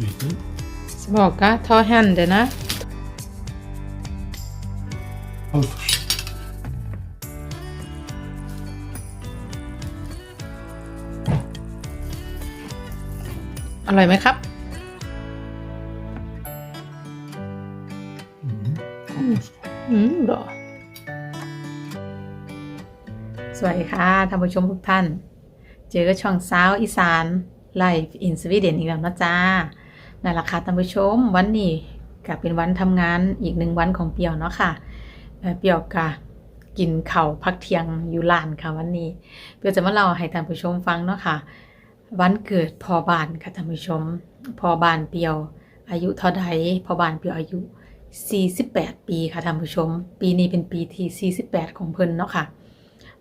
Liten. Smaka, ta händerna. Uff. อร่อยไหมครับ Mm. อืมบรอสวัสดีค่ะท่านผู้ชมทุกท่าน เจอกับช่องสาวอีสาน ไลฟ์อินสวีเดนอีกแล้วนะจ้านั่นแหละค่ะท่านผู้ชม วันนี้ก็เป็นวันทำงานอีกหนึ่งวันของเปียวเนาะค่ะเอ่อเปียวก็กินข้าพักเที่ยงอยู่ร้านค่ะวันนี้ เปียวจะมาเล่าให้ท่านผู้ชมฟังเนาะค่ะ วันเกิดพอบานค่ะท่านผู้ชม พอบานเปียว อายุเท่าใดพอบานเปียวอายุ 48 ปีค่ะท่านผู้ชม ปีนี้เป็นปีที่48 ของเพิ่นเนาะค่ะ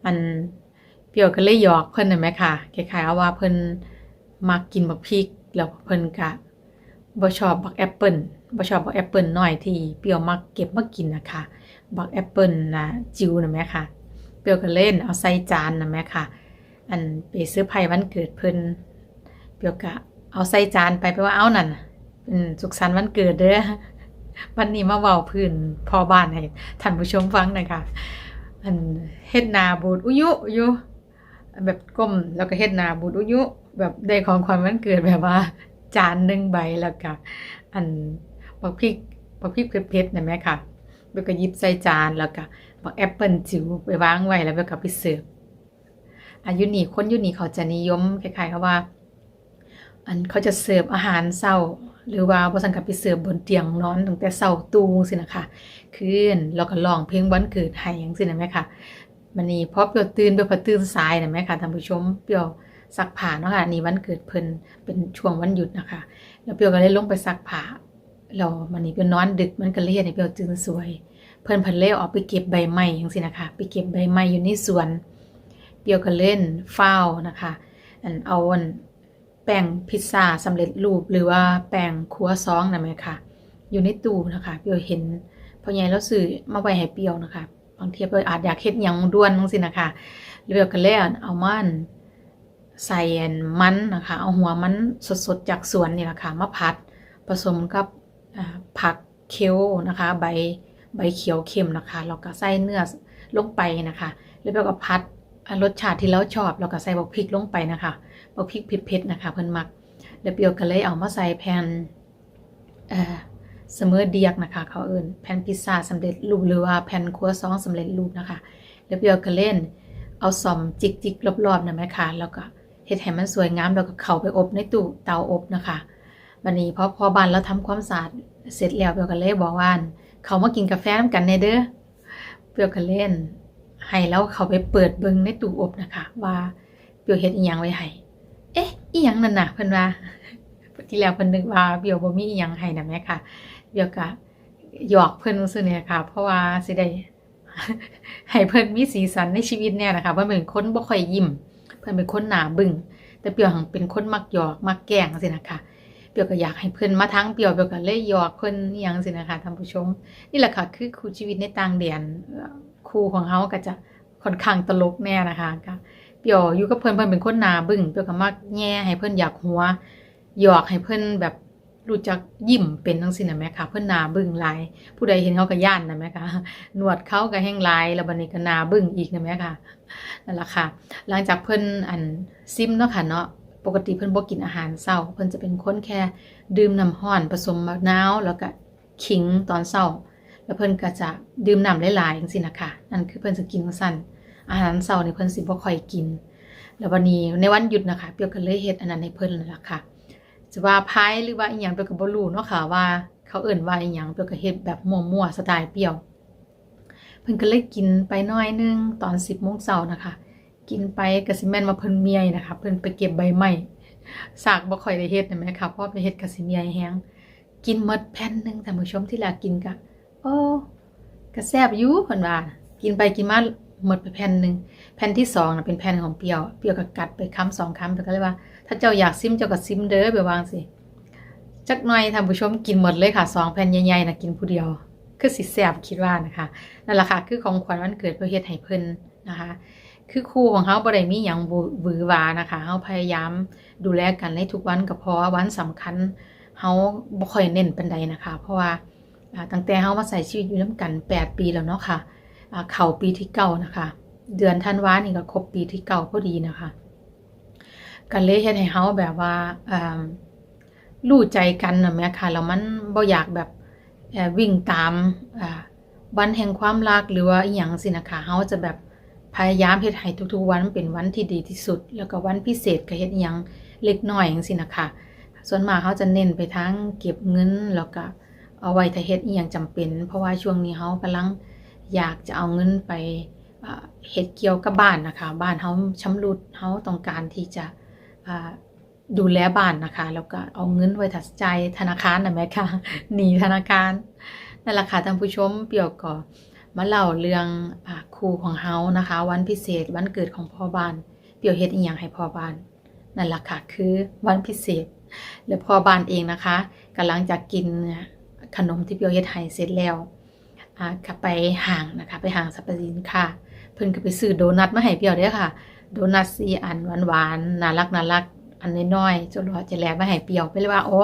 อันเปียวก็เลยหยอกเพิ่นน่ะแหมค่ะคล้ายๆว่าเพิ่น มักกินบักพริก แล้วเพิ่นก็บ่ชอบบักแอปเปิลบ่ชอบบักแอปเปิลน้อยที่เปียวมักเก็บมากินน่ะค่ะบักแอปเปิลนะจิ๋วน่ะแหมค่ะ เปียวก็เล่นเอาใส่จานน่ะแหมค่ะ อันไปซื้อไผ่วันเกิดเพิ่นเปียวก็เอาใส่จานไปไปว่าเอานั่นน่ะเป็นสุขสันต์วันเกิดเด้อวันนี้มาเว้าพื้นพอบ้านให้ท่านผู้ชมฟังหน่อยค่ะอันเฮ็ดนาบูดอุยุอยู่แบบก้มแล้วก็เฮ็ดนาบูดอุยุ แบบได้ของขวัญวันเกิดแบบว่า จานหนึ่งใบแล้วก็อันบักพริกบักพริกเผ็ดๆนะแม่ค่ะแล้วก็ยิบใส่จานแล้วก็บักแอปเปิลจิ๋วไปวางไว้แล้วก็ไปเสิร์ฟอายุนี่คนอยุนี่เขาจะนิยมคล้ายๆกับว่า อันเขาจะเสิร์ฟอาหารเช้า หรือว่าบ่ซั่นก็ไปเสิร์ฟบนเตียงนอนตั้งแต่เช้าตู่สินะคะคืนแล้วก็ร้องเพลงวันเกิดให้จังซี่นะแม่ค่ะมันนี้พอเปียวตื่นเปียวพอตื่นสายนะแม่ค่ะท่านผู้ชมเปียว ซักผ้าเนาะค่ะนี่วันเกิดเพิ่นเป็นช่วงวันหยุดนะคะ แล้วเปียวก็เลยลงไปซักผ้าแล้วมันนี้เปียวนอนดึกมันก็เลยเฮ็ดให้เปียวตื่นสวย เพิ่นเพิ่นเลยออกไปเก็บใบไม้จังซี่นะคะ ไปเก็บใบไม้อยู่ในสวน เปียวก็เล่นฟ้านะคะอันเอาอันแป้งพิซซ่าสำเร็จรูปหรือว่าแป้งครัวซองนะแม่ค่ะ อยู่ในตู้นะคะเปียวเห็นพ่อใหญ่แล้วซื้อมาไว้ให้เปียวนะคะบางทีเปียวอาจอยากเฮ็ดยังด่วนจังซี่นะคะเปียวก็เลยเอามัน ใส่อันมันนะคะ เอาหัวมันสดๆจากสวนนี่แหละค่ะมาผัดผสมกับผักเคลนะคะ ใบใบเขียวเค็มนะคะแล้วก็ใส่เนื้อลงไปนะคะแล้วเปียวก็ผัดรสชาติที่เราชอบแล้วก็ใส่บักพริกลงไปนะคะบักพริกเผ็ดๆนะคะ เพิ่นมักแล้วเปียวก็เลยเอามาใส่แผ่นเอ่อเสมอเดียกนะคะ เขาเอิ้นแผ่นพิซซ่าสำเร็จรูปหรือว่าแผ่นครัวซองสำเร็จรูปนะคะ แล้วเปียวก็เล่นเอาซอมจิกๆรอบๆนะแม่ค่ะแล้วก็ เฮ็ดให้มันสวยงามแล้วก็เข้าไปอบในตู้เตาอบนะคะวันนี้พอพอบานเราทำความสะอาดเสร็จแล้วเปียวก็เลยบอกว่าเขามากินกาแฟนำกันแน่เด้อเปียวก็เล่นให้แล้วเขาไปเปิดเบิ่งในตู้อบนะคะ ว่าเปียวเฮ็ดอีหยังไว้ให้เอ๊ะอีหยังนั่นน่ะเพิ่นว่าที่แล้วเพิ่นนึกว่าเบียวบ่มีอีหยังให้นะแม่ค่ะเบียวก็หยอกเพิ่นซื่อเนี่ยค่ะ เพราะว่าสิได้ให้เพิ่นมีสีสันในชีวิตแน่นะคะเพิ่นเป็นคนบ่ค่อยยิ้ม เพื่อนเป็นคนหนาบึ้งแต่เปียวหังเป็นคนมักหยอกมักแกล้งสินะคะเปียวก็อยากให้เพื่อนมาทั้งเปียวเปียวก็เลยหยอกเพิ่นอีหยังจังซี่นะคะท่านผู้ชม นี่แหละค่ะคือครูชีวิตในต่างเดียนครูของเขาก็จะค่อนข้างตลกแน่นะคะก็เปียวอยู่กับเพิ่นเพิ่นเป็นคนหนาบึ้งเปียวก็มักแง่ให้เพื่อนอยากหัวหยอกให้เพื่อนแบบ รู้จักยิ้มเป็นจังซี่น่ะแม่ค่ะเพิ่อนนาบึ้งหลาย ผู้ใดเห็นเขาก็ย่านนะแม่ค่ะหนวดเขาก็แห้งหลายแล้วบัดนี้ก็นาบึ้งอีกนะแม่ค่ะนั่นแหละค่ะ หลังจากเพิ่อนอันซิมเนาะค่ะเนาะปกติเพิ่อนบ่กินอาหารเช้า เพิ่อนจะเป็นคนแค่ดื่มน้ำร้อนผสมมะนาวแล้วก็ขิงตอนเช้า แล้วเพิ่อนก็จะดื่มน้ำหลายๆจังซี่นะคะนั่นคือเพิ่อนจะกินจังซั่นอาหารเช้านี่เพิ่อนสิบ่ค่อยกิน แล้ววันนี้ในวันหยุดนะคะ เปียวก็เลยเฮ็ดอันนั้นให้เพิ่อนนั่นแหละค่ะ จะว่าพายหรือว่าอีหยังเปียวก็บ่รู้เนาะค่ะว่าเขาเอิ้นว่าอีหยังเปียวก็เฮ็ดแบบมั่วๆสไตล์เปรี้ยว เพิ่นก็เลยกินไปน้อยนึงตอน10:00นเช้านะคะ กินไปก็สิแม่นว่าเพิ่นเมียนะคะ เพิ่นไปเก็บใบไม้สากบ่ค่อยได้เฮ็ดนะแม่ค่ะเพราะไปเฮ็ดก็สิเมียยแฮงกินหมดแผ่นหนึงท่านผู้ชมที่แลกกินก็โอ้ก็แซ่บอยู่เพิ่นว่ากินไปกินมา หมดไปแผ่นหนึ่งแผ่นที่สองนะเป็นแผ่นของเปียว เปียวก็กัดไปคำสองคำแต่ก็เลยว่า ถ้าเจ้าอยากซิมเจ้าก็ซิมเด้อไปวางสิจักหน่อยท่านผู้ชมกินหมดเลยค่ะสองแผ่นใหญ่ๆนะกินผู้เดียว คือสิแซ่บคิดว่านะคะนั่นแหละค่ะคือของขวัญวันเกิดเพื่อเฮ็ดให้เพิ่นนะคะคือครูของเฮาบ่ได้มีหยังวือวานะคะเฮาพยายามดูแลกันในทุกวันก็เพราะว่าวันสำคัญเฮาบ่ค่อยเน้นปานใดนะคะ เพราะว่าตั้งแต่เฮามาใส่ชีวิตอยู่นํกัน 8 ปีแล้วเนาะค่ะอ่า เข้าปีที่เก้านะคะ เดือนธันวานี่ก็ครบปีที่เก้าพอดีนะคะก็เลยเฮ็ดให้เฮาแบบว่ารู้ใจกันนะแหมค่ะแล้วมันบ่อยากแบบวิ่งตามวันแห่งความรักหรือว่าอีหยังสินะคะเฮาจะแบบพยายามเฮ็ดให้ทุกๆวันเป็นวันที่ดีที่สุด แล้วก็วันพิเศษก็เฮ็ดอีหยังเล็กน้อยจังซี่นะคะส่วนมากเขาจะเน้นไปทั้งเก็บเงินแล้วก็เอาไว้ถ้าเฮ็ดอีหยังจำเป็น เพราะว่าช่วงนี้เขากำลัง อยากจะเอาเงินไปเฮ็ดเกี่ยวกับบ้านนะคะบ้านเขาชำรุดเขาต้องการที่จะดูแลบ้านนะคะ แล้วก็เอาเงินไว้ถัดใจธนาคารนะแม่ค่ะหนีธนาคารนั่นแหละค่ะท่านผู้ชมเปียวก็มาเล่าเรื่องอครูของเฮานะคะ วันพิเศษวันเกิดของพ่อบ้าน เปียวเฮ็ดอีหยังให้พ่อบ้านนั่นแหละค่ะคือวันพิเศษแล้วพอบ้านเองนะคะกำลังจะกินขนมที่เปียวเฮ็ดให้เสร็จแล้ว อ่าก็ไปห่างนะคะ ไปห่างสรรพสินค้าเพิ่นก็ไปซื้อโดนัทมาให้เปียวเด้อค่ะ โดนัทสี่อันหวานๆน่ารักน่ารักอันน้อยๆจนว่าจะแลกมาให้เปียวไปเลยว่าโอ้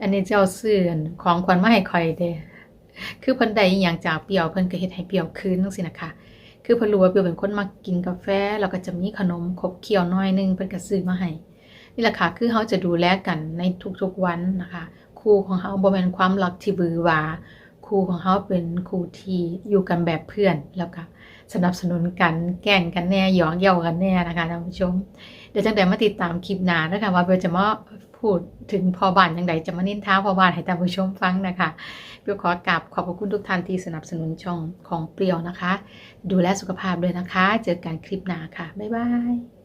อันนี้เจ้าซื้อของขวัญมาให้ข่อยเด้คือเพิ่นได้อีหยังจากเปียวเพิ่นก็เฮ็ดให้เปียวคืนจังซี่นะคะคือเพิ่นรู้ว่าเปียวเป็นคนมักกินกาแฟแล้วก็จะมีขนมขบเคี้ยวน้อยนึงเพิ่นก็ซื้อมาให้นี่แหละค่ะคือเขาจะดูแลกันในทุกๆวันนะคะครูของเขาบ่แม่นความรักที่บือหวา ครูของเขาเป็นครูที่อยู่กันแบบเพื่อนแล้วก็สนับสนุนกันแกล้งกันแน่หยอกเย้ากันแน่นะคะท่านผู้ชม เดี๋ยวจังใดมาติดตามคลิปหนานะคะว่าเบลจะมาพูดถึงพอบ้านจังใดจะมานินท้าพอบ้านให้ท่านผู้ชมฟังนะคะเบลขอกราบขอบพระคุณทุกท่านที่สนับสนุนช่องของเปรียวนะคะ ดูแลสุขภาพด้วยนะคะ เจอกันคลิปหน้าค่ะบ๊ายบาย